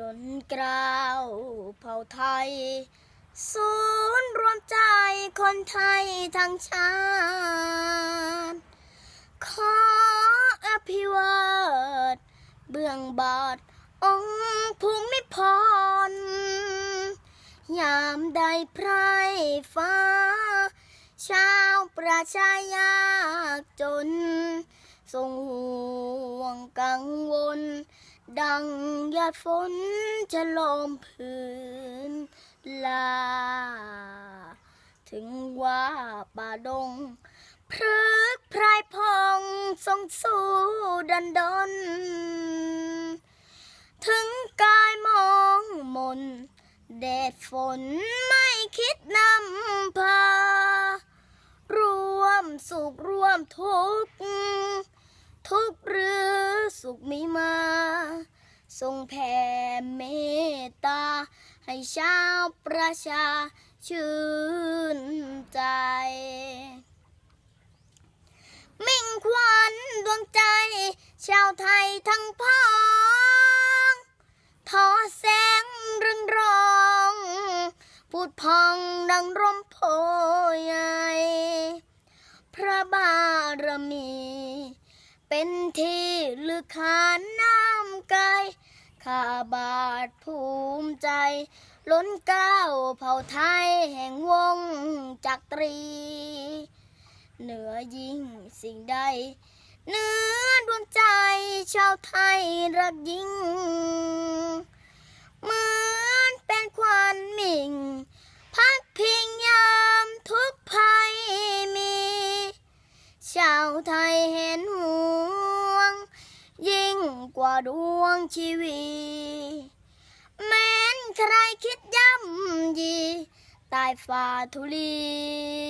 ล้นกล้าวเผ่าไทย ศูนย์รวมใจคนไทยทั้งชาติ ขออภิวาทเบื้องบาทองค์ภูมิพร ยามใดไพรฟ้า ชาวประชายากจนทรงห่วงกังวล ดังหยาดฝนจะลมพื้นลา ถึงว่าป่าดงพรึกพรายพองทรงสู้ดันดน ถึงกายมองมนแดดฝนไม่คิดนำพา ร่วมสุขร่วมทุกข์ ทรงแผ่เมตตา ให้ชาวประชาชื่นใจ มิ่งขวัญดวงใจ ชาวไทยทั้งพ้องทอแสงรึงรองพูดพองดังร่มโพยใหญ่พระบารมี เป็นที่ลึกขานน้ำ กายข้าบาทภูมิใจ ล้นเกล้าวเผ่าไทยแห่งวงจักรี เหนือยิ่งสิ่งใด เนื้อดวงใจชาวไทยรักยิ่งเหมือนเป็นควันหมิ่ง พักพิงยามทุกภัยมี ชาวไทยเห็นห่ว กว่าดวงชีวีแม้นใครคิดย่ำยีใตายฝ่าทุลี